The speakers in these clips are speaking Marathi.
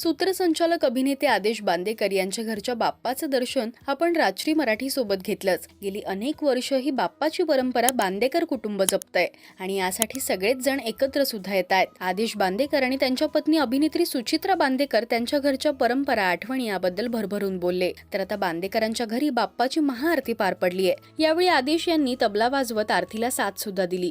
सूत्रसंचालक अभिनेते आदेश बांदेकर यांच्या घरच्या बाप्पाचं दर्शन आपण रात्री मराठी सोबत घेतलंच. गेली अनेक वर्ष ही बाप्पाची परंपरा बांदेकर कुटुंब जपतंय आणि यासाठी सगळेच जण एकत्र सुद्धा येत आहेत आदेश बांदेकर आणि त्यांच्या पत्नी अभिनेत्री सुचित्रा बांदेकर त्यांच्या घरच्या परंपरा आठवणी याबद्दल भरभरून बोलले. तर आता बांदेकरांच्या घरी बाप्पाची महाआरती पार पडली आहे यावेळी आदेश यांनी तबला वाजवत आरतीला साथ सुद्धा दिली.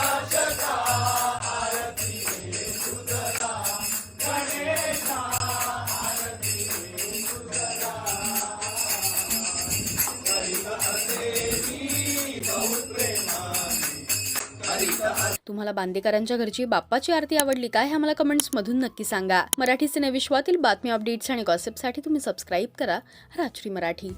तुम्हाला बांदेकरांच्या घरची बाप्पाची आरती आवडली काय हे आम्हाला कमेंट्स मधून नक्की सांगा. मराठी सिनेविश्वातील बातमी अपडेट्स आणि गॉसिपसाठी तुम्ही सबस्क्राईब करा. राजश्री मराठी.